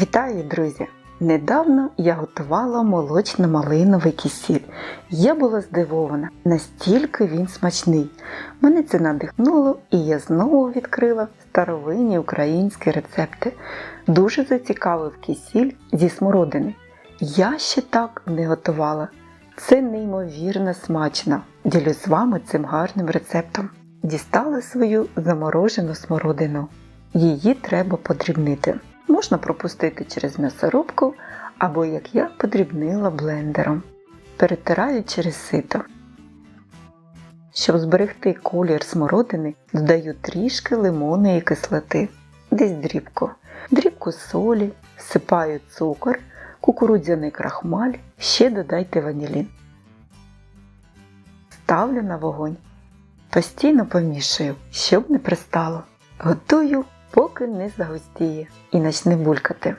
Вітаю, друзі! Недавно я готувала молочно-малиновий кисіль. Я була здивована, настільки він смачний. Мене це надихнуло і я знову відкрила старовинні українські рецепти. Дуже зацікавив кисіль зі смородини. Я ще так не готувала. Це неймовірно смачно. Ділюсь з вами цим гарним рецептом. Дістала свою заморожену смородину. Її треба подрібнити. Можна пропустити через м'ясорубку або, як я, подрібнила блендером. Перетираю через сито. Щоб зберегти колір смородини, додаю трішки лимонної кислоти, десь дрібку, дрібку солі, всипаю цукор, кукурудзяний крахмаль, ще додайте ванілін. Ставлю на вогонь. Постійно помішую, щоб не пристало. Готую, поки не загустіє і почне булькати.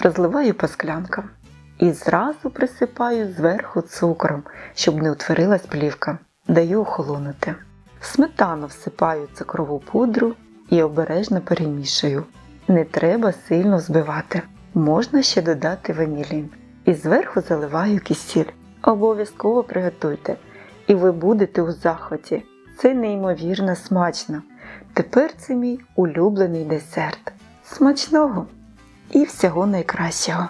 Розливаю по склянкам і зразу присипаю зверху цукром, щоб не утворилась плівка. Даю охолонути. В сметану всипаю цукрову пудру і обережно перемішую. Не треба сильно збивати. Можна ще додати ванілін. І зверху заливаю кисіль. Обов'язково приготуйте, і ви будете у захваті. Це неймовірно смачно. Тепер це мій улюблений десерт. Смачного і всього найкращого!